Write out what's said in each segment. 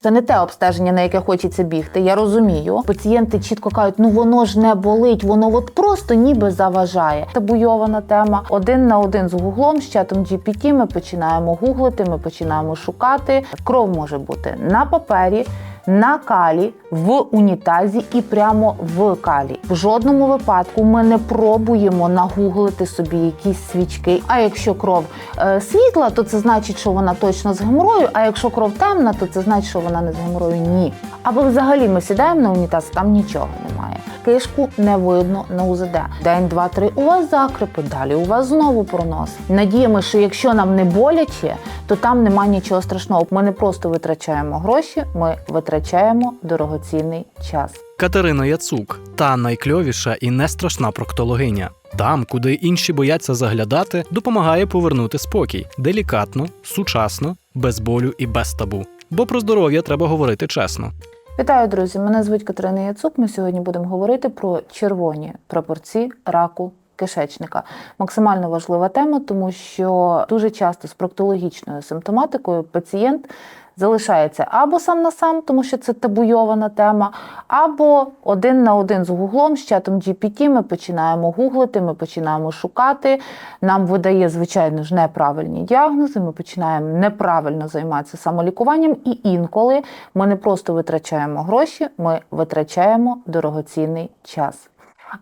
Це не те обстеження, на яке хочеться бігти. Я розумію. Пацієнти чітко кажуть, ну воно ж не болить, воно от просто ніби заважає. Табуйована тема. Один на один з гуглом, з чатом GPT ми починаємо гуглити, ми починаємо шукати. Кров може бути на папері. На калі в унітазі і прямо в калі. В жодному випадку ми не пробуємо нагуглити собі якісь свічки. А якщо кров е, світла, то це значить, що вона точно з геморою. А якщо кров темна, то це значить, що вона не з геморою. Ні. Або взагалі ми сідаємо на унітаз, там нічого немає. Кишку не видно на УЗД. День, два, три у вас закрипи, далі у вас знову пронос. Надіємо, що якщо нам не боляче, то там нема нічого страшного. Ми не просто витрачаємо гроші, ми витрачаємо дорогоцінний час. Катерина Яцук та найкльовіша і не страшна проктологиня. Там, куди інші бояться заглядати, допомагає повернути спокій делікатно, сучасно, без болю і без табу. Бо про здоров'я треба говорити чесно. Вітаю, друзі! Мене звуть Катерина Яцук. Ми сьогодні будемо говорити про червоні прапорці раку кишечника. Максимально важлива тема, тому що дуже часто з проктологічною симптоматикою пацієнт залишається або сам на сам, тому що це табуйована тема, або один на один з гуглом, з чатом GPT ми починаємо гуглити, ми починаємо шукати. Нам видає, звичайно ж, неправильні діагнози. Ми починаємо неправильно займатися самолікуванням, і інколи ми не просто витрачаємо гроші, ми витрачаємо дорогоцінний час.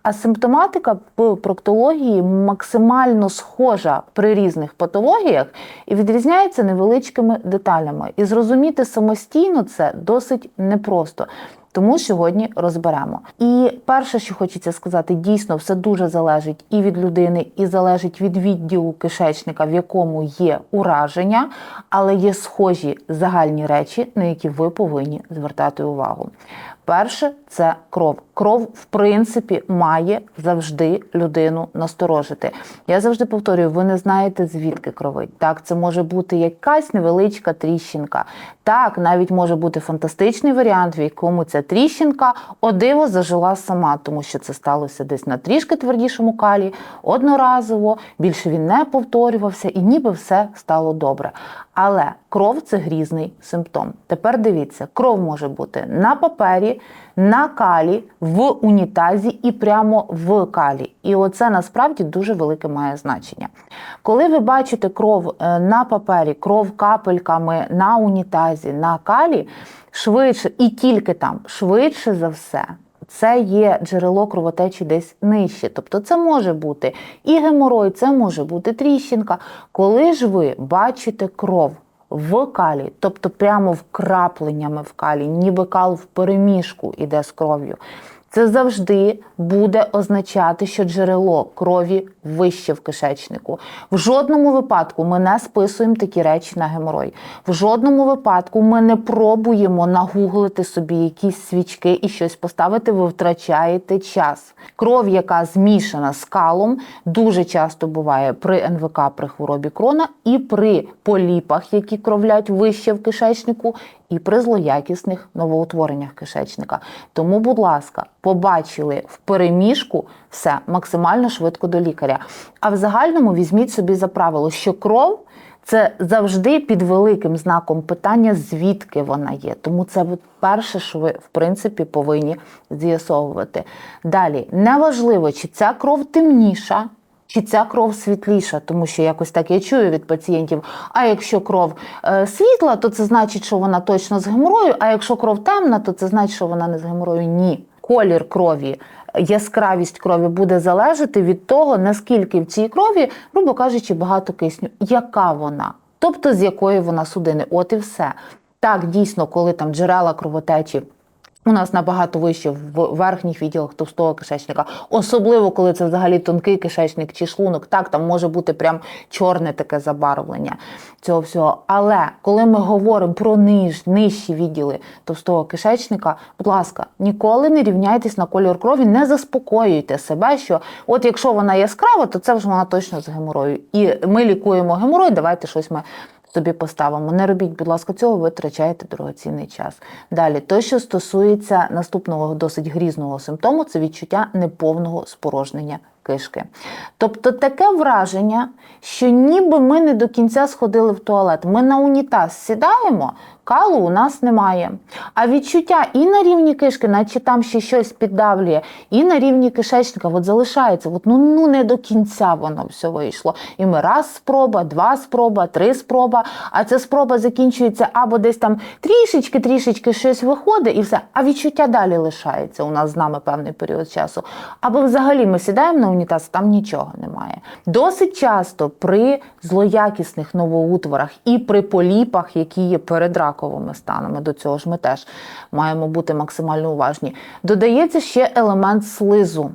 А симптоматика в проктології максимально схожа при різних патологіях і відрізняється невеличкими деталями. І зрозуміти самостійно це досить непросто. Тому сьогодні розберемо. І перше, що хочеться сказати, дійсно все дуже залежить і від людини, і залежить від відділу кишечника, в якому є ураження, але є схожі загальні речі, на які ви повинні звертати увагу. Перше це кров. Кров, в принципі, має завжди людину насторожити. Я завжди повторюю, ви не знаєте, звідки кровить. Так, це може бути якась невеличка тріщинка. Так, навіть може бути фантастичний варіант, в якому ця тріщинка одиво зажила сама, тому що це сталося десь на трішки твердішому калі, одноразово, більше він не повторювався, і ніби все стало добре. Але кров це грізний симптом. Тепер дивіться, кров може бути на папері, на калі, в унітазі і прямо в калі. І оце насправді дуже велике має значення. Коли ви бачите кров е, на папері, кров капельками на унітазі, на калі, швидше і тільки там, швидше за все. Це є джерело кровотечі десь нижче. Тобто це може бути і геморой, це може бути тріщинка. Коли ж ви бачите кров в калі, тобто прямо вкрапленнями в калі, ніби кал в переміжку іде з кров'ю, це завжди буде означати, що джерело крові вище в кишечнику. В жодному випадку ми не списуємо такі речі на геморой. В жодному випадку ми не пробуємо нагуглити собі якісь свічки і щось поставити. Ви втрачаєте час. Кров, яка змішана з калом, дуже часто буває при НВК, при хворобі крона і при поліпах, які кровлять вище в кишечнику, і при злоякісних новоутвореннях кишечника. Тому, будь ласка, побачили в переміжку все максимально швидко до лікаря. А в загальному візьміть собі за правило, що кров. Це завжди під великим знаком питання, звідки вона є. Тому це перше, що ви в принципі повинні з'ясовувати. Далі неважливо, чи ця кров темніша. Чи ця кров світліша, тому що якось так я чую від пацієнтів. А якщо кров е, світла, то це значить, що вона точно з геморою. А якщо кров темна, то це значить, що вона не з геморою. Ні. Колір крові, яскравість крові буде залежати від того, наскільки в цій крові, грубо кажучи, багато кисню, яка вона, тобто з якої вона судини. От і все. Так, дійсно, коли там джерела кровотечі. У нас набагато вище в верхніх відділах товстого кишечника, особливо коли це взагалі тонкий кишечник чи шлунок. Так, там може бути прям чорне таке забарвлення цього всього. Але коли ми говоримо про ниж, нижчі відділи товстого кишечника, будь ласка, ніколи не рівняйтесь на кольор крові, не заспокоюйте себе, що от якщо вона яскрава, то це вже вона точно з геморою. І ми лікуємо геморой, давайте щось ми собі поставимо. Не робіть, будь ласка, цього, ви дорогоцінний час. Далі, те, що стосується наступного досить грізного симптому, це відчуття неповного спорожнення кишки. Тобто таке враження, що ніби ми не до кінця сходили в туалет. Ми на унітаз сідаємо, Калу у нас немає. А відчуття і на рівні кишки, наче там ще щось піддавлює, і на рівні кишечника от залишається. От, ну, ну не до кінця воно все вийшло. І ми раз спроба, два спроба, три спроба. А ця спроба закінчується або десь там трішечки-трішечки щось виходить і все. А відчуття далі лишається у нас з нами певний період часу. Або взагалі ми сідаємо на унітаз, там нічого немає. Досить часто при злоякісних новоутворах і при поліпах, які є перед раковими станами, до цього ж ми теж маємо бути максимально уважні. Додається ще елемент слизу.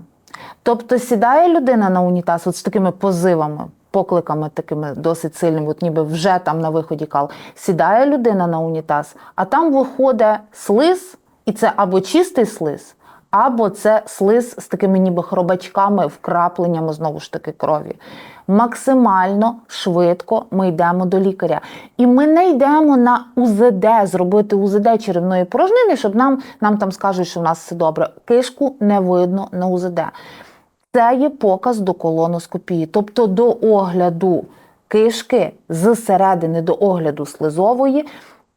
Тобто сідає людина на унітаз от з такими позивами, покликами такими досить сильними, от ніби вже там на виході кал. Сідає людина на унітаз, а там виходить слиз, і це або чистий слиз, або це слиз з такими ніби хробачками, вкрапленнями знову ж таки крові. Максимально швидко ми йдемо до лікаря. І ми не йдемо на УЗД, зробити УЗД черевної порожнини, щоб нам, нам там скажуть, що в нас все добре. Кишку не видно на УЗД. Це є показ до колоноскопії, тобто до огляду кишки зсередини до огляду слизової.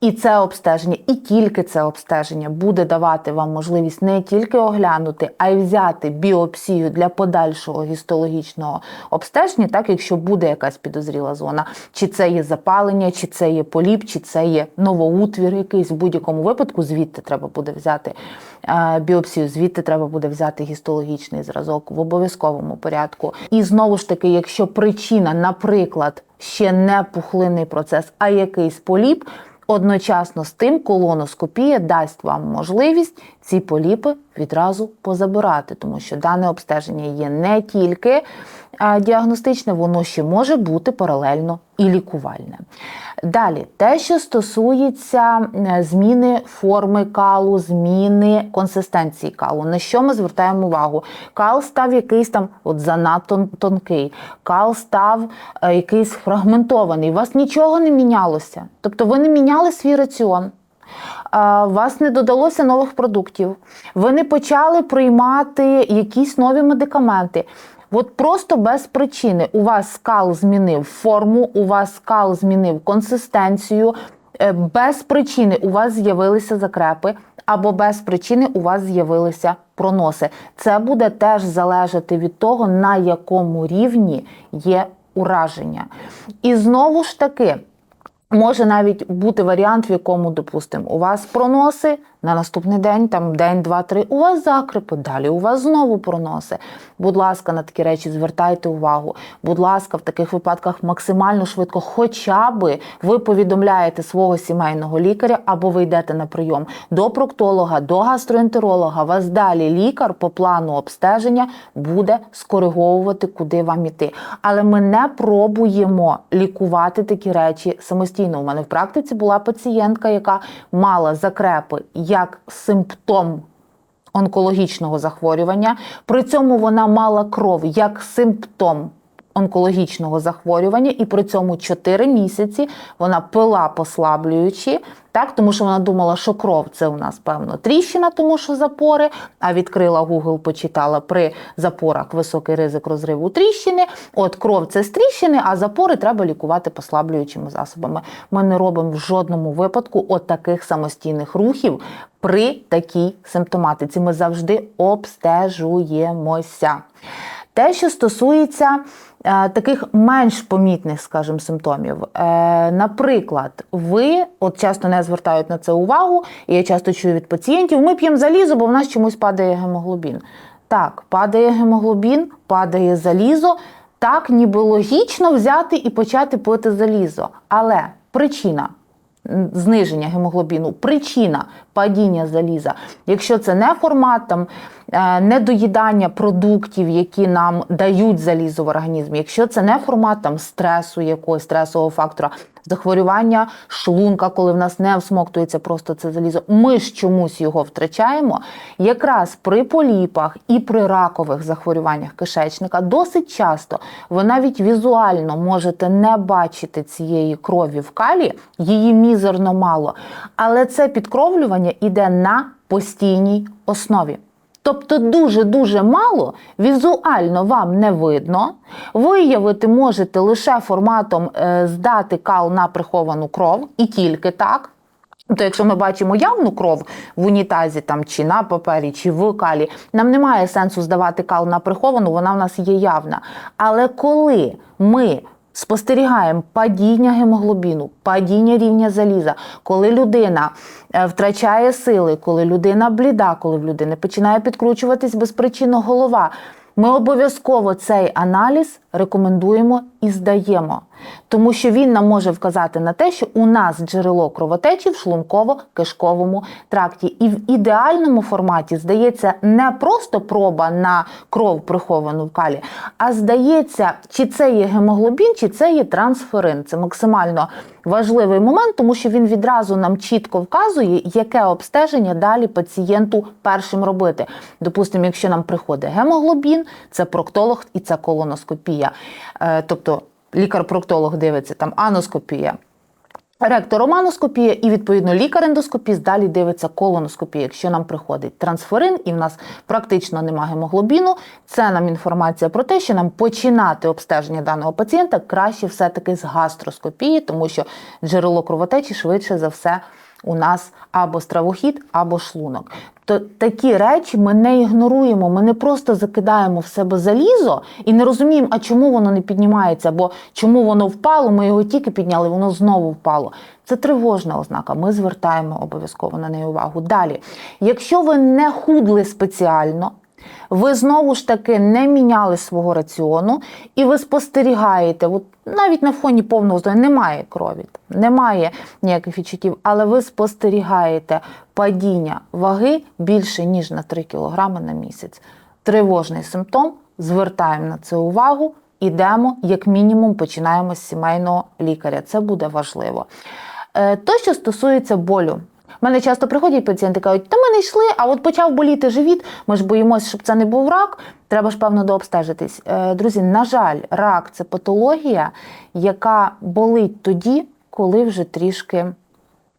І це обстеження, і тільки це обстеження буде давати вам можливість не тільки оглянути, а й взяти біопсію для подальшого гістологічного обстеження, так якщо буде якась підозріла зона, чи це є запалення, чи це є поліп, чи це є новоутвір якийсь в будь-якому випадку, звідти треба буде взяти е, біопсію, звідти треба буде взяти гістологічний зразок в обов'язковому порядку. І знову ж таки, якщо причина, наприклад, ще не пухлинний процес, а якийсь поліп. Одночасно з тим колоноскопія дасть вам можливість ці поліпи відразу позабирати, тому що дане обстеження є не тільки діагностичне, воно ще може бути паралельно і лікувальне. Далі, те, що стосується е, зміни форми калу, зміни консистенції калу, на що ми звертаємо увагу? Кал став якийсь там от занадто тонкий, кал став е, якийсь фрагментований. У вас нічого не мінялося. Тобто ви не міняли свій раціон. Вас не додалося нових продуктів, ви не почали приймати якісь нові медикаменти. От просто без причини у вас скал змінив форму, у вас скал змінив консистенцію, е, без причини у вас з'явилися закрепи, або без причини у вас з'явилися проноси. Це буде теж залежати від того, на якому рівні є ураження. І знову ж таки. Може навіть бути варіант, в якому, допустимо, у вас проноси на наступний день, там день, два, три, у вас закрипи, далі у вас знову проноси. Будь ласка, на такі речі звертайте увагу. Будь ласка, в таких випадках максимально швидко, хоча би ви повідомляєте свого сімейного лікаря або ви йдете на прийом до проктолога, до гастроентеролога. Вас далі лікар по плану обстеження буде скориговувати, куди вам іти. Але ми не пробуємо лікувати такі речі самостійно. У мене в практиці була пацієнтка, яка мала закрепи як симптом онкологічного захворювання. При цьому вона мала кров як симптом. Онкологічного захворювання, і при цьому 4 місяці вона пила послаблюючи, так тому що вона думала, що кров це у нас певно тріщина, тому що запори. А відкрила Google, почитала при запорах високий ризик розриву тріщини. От кров це з тріщини, а запори треба лікувати послаблюючими засобами. Ми не робимо в жодному випадку от таких самостійних рухів при такій симптоматиці. Ми завжди обстежуємося. Те, що стосується е, таких менш помітних, скажімо, симптомів, е, наприклад, ви от часто не звертають на це увагу, і я часто чую від пацієнтів: ми п'ємо залізо, бо в нас чомусь падає гемоглобін. Так, падає гемоглобін, падає залізо. Так, ніби логічно взяти і почати пити залізо. Але причина зниження гемоглобіну, причина падіння заліза, якщо це не формат там недоїдання продуктів, які нам дають залізо в організмі, якщо це не формат там стресу, якогось стресового фактора, захворювання шлунка, коли в нас не всмоктується просто це залізо, ми ж чомусь його втрачаємо. Якраз при поліпах і при ракових захворюваннях кишечника досить часто ви навіть візуально можете не бачити цієї крові в калі, її мізерно мало, але це підкровлювання іде на постійній основі. Тобто дуже-дуже мало візуально вам не видно. Виявити можете лише форматом е, здати кал на приховану кров, і тільки так. Тобто, якщо ми бачимо явну кров в унітазі там чи на папері, чи в калі, нам немає сенсу здавати кал на приховану, вона в нас є явна. Але коли ми спостерігаємо падіння гемоглобіну, падіння рівня заліза, коли людина е, втрачає сили, коли людина бліда, коли в людини починає підкручуватись безпричинно голова. Ми обов'язково цей аналіз рекомендуємо і здаємо, тому що він нам може вказати на те, що у нас джерело кровотечі в шлунково-кишковому тракті. І в ідеальному форматі здається не просто проба на кров приховану в калі, а здається, чи це є гемоглобін, чи це є трансферин. Це максимально важливий момент, тому що він відразу нам чітко вказує, яке обстеження далі пацієнту першим робити. Допустимо, якщо нам приходить гемоглобін, це проктолог і це колоноскопія. Е, Тобто лікар-проктолог дивиться там аноскопія. Ректороманоскопія і відповідно лікар-ендоскопіст далі дивиться колоноскопія. Якщо нам приходить трансферин і в нас практично нема гемоглобіну, це нам інформація про те, що нам починати обстеження даного пацієнта краще все-таки з гастроскопії, тому що джерело кровотечі швидше за все у нас або стравохід, або шлунок. То такі речі ми не ігноруємо. Ми не просто закидаємо в себе залізо і не розуміємо, а чому воно не піднімається, або чому воно впало. Ми його тільки підняли, воно знову впало. Це тривожна ознака. Ми звертаємо обов'язково на неї увагу. Далі, якщо ви не худли спеціально. Ви знову ж таки не міняли свого раціону, і ви спостерігаєте, от навіть на фоні повного здоров'я немає крові, немає ніяких відчуттів, але ви спостерігаєте падіння ваги більше ніж на 3 кг на місяць. Тривожний симптом. Звертаємо на це увагу, ідемо, як мінімум, починаємо з сімейного лікаря. Це буде важливо. Е, То, що стосується болю. У мене часто приходять пацієнти кажуть, та ми не йшли, а от почав боліти живіт. Ми ж боїмося, щоб це не був рак. Треба ж певно дообстежитись. Е, Друзі, на жаль, рак це патологія, яка болить тоді, коли вже трішки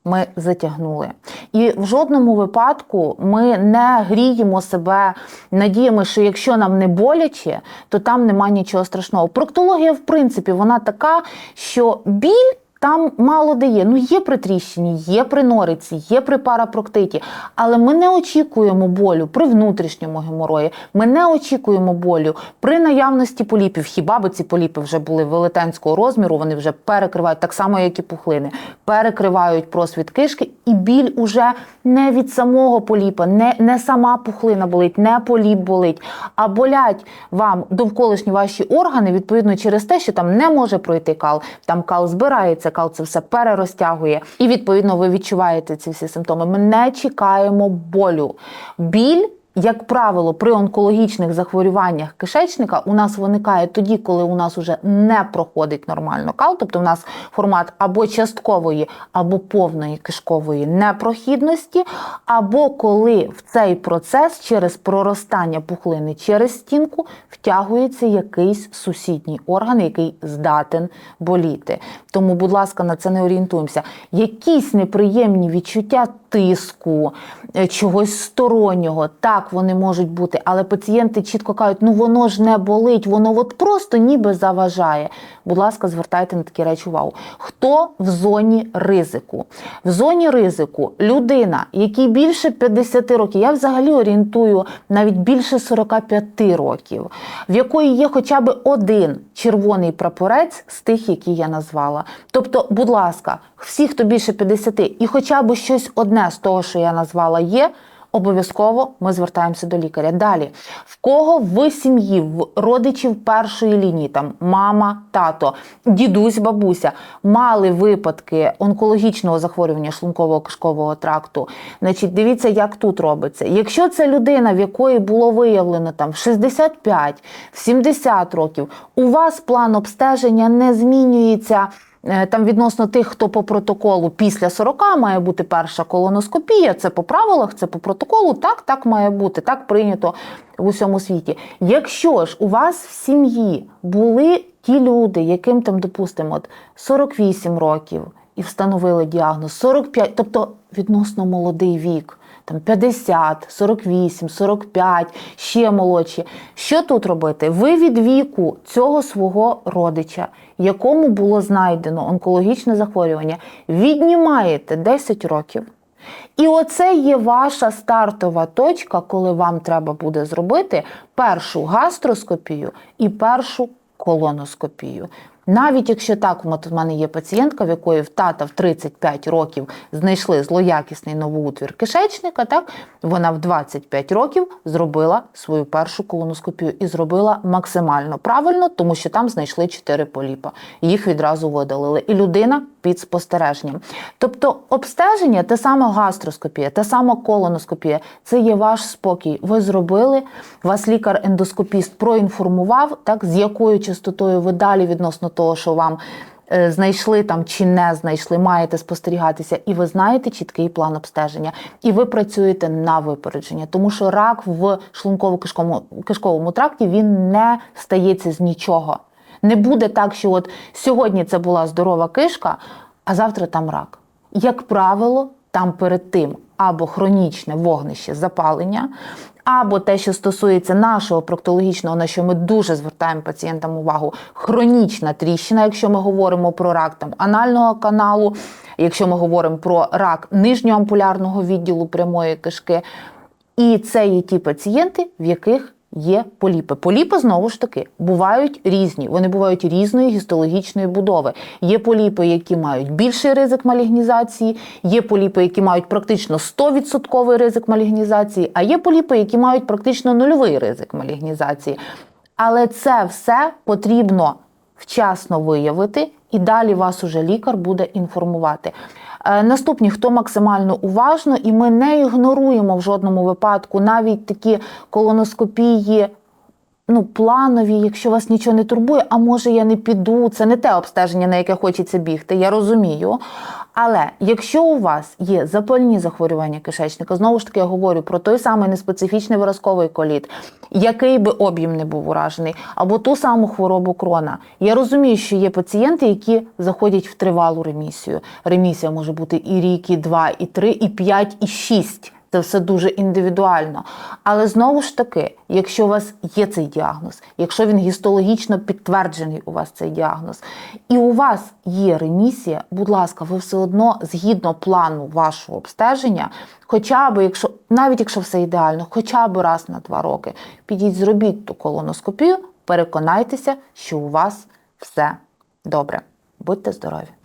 ми затягнули. І в жодному випадку ми не гріємо себе надіями, що якщо нам не боляче, то там нема нічого страшного. Проктологія, в принципі, вона така, що біль. Там мало де є. Ну, є при тріщині, є при нориці, є при парапроктиті. Але ми не очікуємо болю при внутрішньому геморої. Ми не очікуємо болю при наявності поліпів. Хіба би ці поліпи вже були велетенського розміру, вони вже перекривають, так само, як і пухлини, перекривають просвіт кишки, і біль уже не від самого поліпа, не, не сама пухлина болить, не поліп болить, а болять вам довколишні ваші органи, відповідно, через те, що там не може пройти кал, там кал збирається, кал це все перерозтягує. І відповідно ви відчуваєте ці всі симптоми. Ми не чекаємо болю. Біль. Як правило, при онкологічних захворюваннях кишечника у нас виникає тоді, коли у нас уже не проходить нормально кал, тобто у нас формат або часткової, або повної кишкової непрохідності, або коли в цей процес через проростання пухлини через стінку втягується якийсь сусідній орган, який здатен боліти. Тому, будь ласка, на це не орієнтуємося. Якісь неприємні відчуття тиску, е, чогось стороннього, так вони можуть бути, але пацієнти чітко кажуть, ну воно ж не болить, воно от просто ніби заважає. Будь ласка, звертайте на такі речі увагу. Хто в зоні ризику? В зоні ризику людина, якій більше 50 років, я взагалі орієнтую навіть більше 45 років, в якої є хоча б один червоний прапорець з тих, які я назвала. Тобто, будь ласка, всі, хто більше 50, і хоча б щось одне з того, що я назвала, є. Обов'язково ми звертаємося до лікаря. Далі, в кого в сім'ї, в родичів першої лінії, там мама, тато, дідусь, бабуся, мали випадки онкологічного захворювання шлунково-кишкового тракту. Значить, дивіться, як тут робиться. Якщо це людина, в якої було виявлено там в 65, в 70 років, у вас план обстеження не змінюється. Е, Там відносно тих, хто по протоколу після 40 має бути перша колоноскопія. Це по правилах, це по протоколу. Так, так має бути, так прийнято в усьому світі. Якщо ж у вас в сім'ї були ті люди, яким там, допустимо, от 48 років і встановили діагноз, 45, тобто відносно молодий вік. Там 50, 48, 45, ще молодші. Що тут робити? Ви від віку цього свого родича, якому було знайдено онкологічне захворювання, віднімаєте 10 років. І оце є ваша стартова точка, коли вам треба буде зробити першу гастроскопію і першу колоноскопію. Навіть якщо так, от в мене є пацієнтка, в якої в тата в 35 років знайшли злоякісний новоутвір кишечника, так вона в 25 років зробила свою першу колоноскопію і зробила максимально правильно, тому що там знайшли 4 поліпа. Їх відразу видалили. І людина під спостереженням. Тобто обстеження, те саме гастроскопія, те саме колоноскопія, це є ваш спокій. Ви зробили, вас лікар-ендоскопіст проінформував, так з якою частотою ви далі відносно того, що вам е, знайшли там чи не знайшли, маєте спостерігатися, і ви знаєте чіткий план обстеження, і ви працюєте на випередження, тому що рак в шлунково-кишковому кишковому тракті він не стається з нічого. Не буде так, що от сьогодні це була здорова кишка, а завтра там рак. Як правило, там перед тим або хронічне вогнище запалення, або те, що стосується нашого проктологічного, на що ми дуже звертаємо пацієнтам увагу, хронічна тріщина, якщо ми говоримо про рак там анального каналу, якщо ми говоримо про рак нижнього ампулярного відділу прямої кишки. І це є ті пацієнти, в яких є поліпи. Поліпи знову ж таки бувають різні. Вони бувають різної гістологічної будови. Є поліпи, які мають більший ризик малігнізації, є поліпи, які мають практично 100% ризик малігнізації, а є поліпи, які мають практично нульовий ризик малігнізації. Але це все потрібно вчасно виявити, і далі вас уже лікар буде інформувати. Е, Наступні, хто максимально уважно, і ми не ігноруємо в жодному випадку навіть такі колоноскопії. Ну, планові, якщо вас нічого не турбує, а може я не піду, це не те обстеження, на яке хочеться бігти, я розумію. Але якщо у вас є запальні захворювання кишечника, знову ж таки я говорю про той самий неспецифічний виразковий коліт, який би об'єм не був уражений, або ту саму хворобу крона. Я розумію, що є пацієнти, які заходять в тривалу ремісію. Ремісія може бути і рік, і два, і три, і п'ять, і шість. Це все дуже індивідуально. Але знову ж таки, якщо у вас є цей діагноз, якщо він гістологічно підтверджений у вас цей діагноз, і у вас є ремісія, будь ласка, ви все одно згідно плану вашого обстеження, хоча б, якщо навіть якщо все ідеально, хоча б раз на два роки, підіть, зробіть ту колоноскопію, переконайтеся, що у вас все добре. Будьте здорові!